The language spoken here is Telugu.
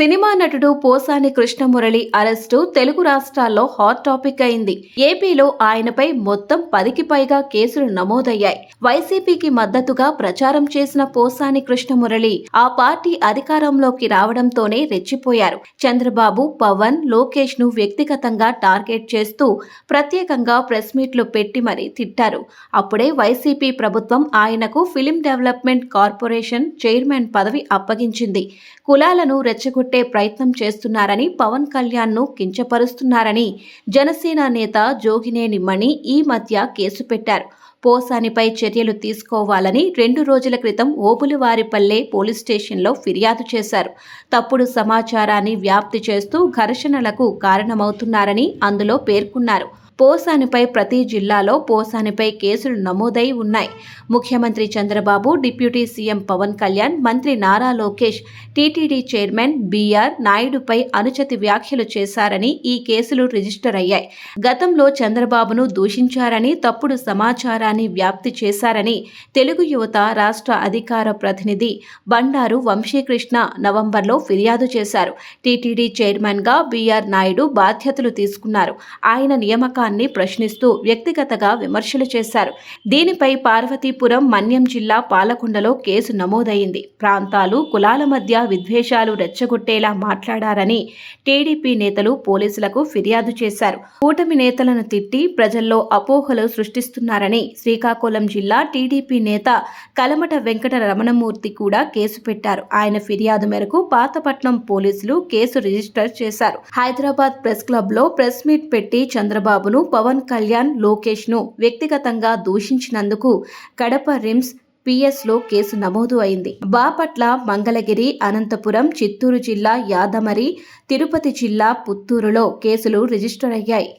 సినిమా నటుడు పోసాని కృష్ణమురళి అరెస్టు తెలుగు రాష్ట్రాల్లో హాట్ టాపిక్ అయింది. ఏపీలో ఆయనపై మొత్తం పదికి పైగా కేసులు నమోదయ్యాయి. వైసీపీకి మద్దతుగా ప్రచారం చేసిన పోసాని కృష్ణమురళి ఆ పార్టీ అధికారంలోకి రావడంతోనే రెచ్చిపోయారు. చంద్రబాబు పవన్ లోకేష్ను వ్యక్తిగతంగా టార్గెట్ చేస్తూ ప్రత్యేకంగా ప్రెస్ మీట్లు పెట్టి మరీ తిట్టారు. అప్పుడే వైసీపీ ప్రభుత్వం ఆయనకు ఫిలిం డెవలప్మెంట్ కార్పొరేషన్ చైర్మన్ పదవి అప్పగించింది. కులాలను రెచ్చగొట్టి ప్రయత్నం చేస్తున్నారని పవన్ కళ్యాణ్ను కించపరుస్తున్నారని జనసేన నేత జోగినేని మణి ఈ మధ్య కేసు పెట్టారు. పోసానిపై చర్యలు తీసుకోవాలని రెండు రోజుల క్రితం ఓపులవారిపల్లె పోలీస్ స్టేషన్లో ఫిర్యాదు చేశారు. తప్పుడు సమాచారాన్ని వ్యాప్తి చేస్తూ ఘర్షణలకు కారణమవుతున్నారని అందులో పేర్కొన్నారు. పోసానిపై ప్రతి జిల్లాలో పోసానిపై కేసులు నమోదై ఉన్నాయి. ముఖ్యమంత్రి చంద్రబాబు డిప్యూటీ సీఎం పవన్ కళ్యాణ్ మంత్రి Nara Lokesh TTD chairman BR నాయుడుపై అనుచిత వ్యాఖ్యలు చేశారని ఈ కేసులు రిజిస్టర్ అయ్యాయి. గతంలో చంద్రబాబును దూషించారని తప్పుడు సమాచారాన్ని వ్యాప్తి చేశారని తెలుగు యువత రాష్ట్ర అధికార ప్రతినిధి బండారు వంశీకృష్ణ నవంబర్లో ఫిర్యాదు చేశారు. టీటీడీ చైర్మన్గా బీఆర్ నాయుడు బాధ్యతలు తీసుకున్నారు. ఆయన నియామకాన్ని ప్రశ్నిస్తూ వ్యక్తిగతగా విమర్శలు చేశారు. దీనిపై పార్వతీపురం మన్యం జిల్లా పాలకొండలో కేసు నమోదైంది. ప్రాంతాలు కులాల మధ్య విద్వేషాలు రెచ్చగొట్టేలా మాట్లాడారని టీడీపీ నేతలు పోలీసులకు ఫిర్యాదు చేశారు. కూటమి నేతలను తిట్టి ప్రజల్లో అపోహలు సృష్టిస్తున్నారని శ్రీకాకుళం జిల్లా టీడీపీ నేత కలమట వెంకట రమణమూర్తి కూడా కేసు పెట్టారు. ఆయన ఫిర్యాదు మేరకు పాతపట్నం పోలీసులు కేసు రిజిస్టర్ చేశారు. హైదరాబాద్ ప్రెస్ క్లబ్లో ప్రెస్ మీట్ పెట్టి చంద్రబాబును పవన్ కళ్యాణ్ లోకేష్ను వ్యక్తిగతంగా దూషించినందుకు కడప రిమ్స్ పిఎస్లో కేసు నమోదు అయింది. బాపట్ల మంగళగిరి అనంతపురం చిత్తూరు జిల్లా యాదమరి తిరుపతి జిల్లా పుత్తూరులో కేసులు రిజిస్టర్ అయ్యాయి.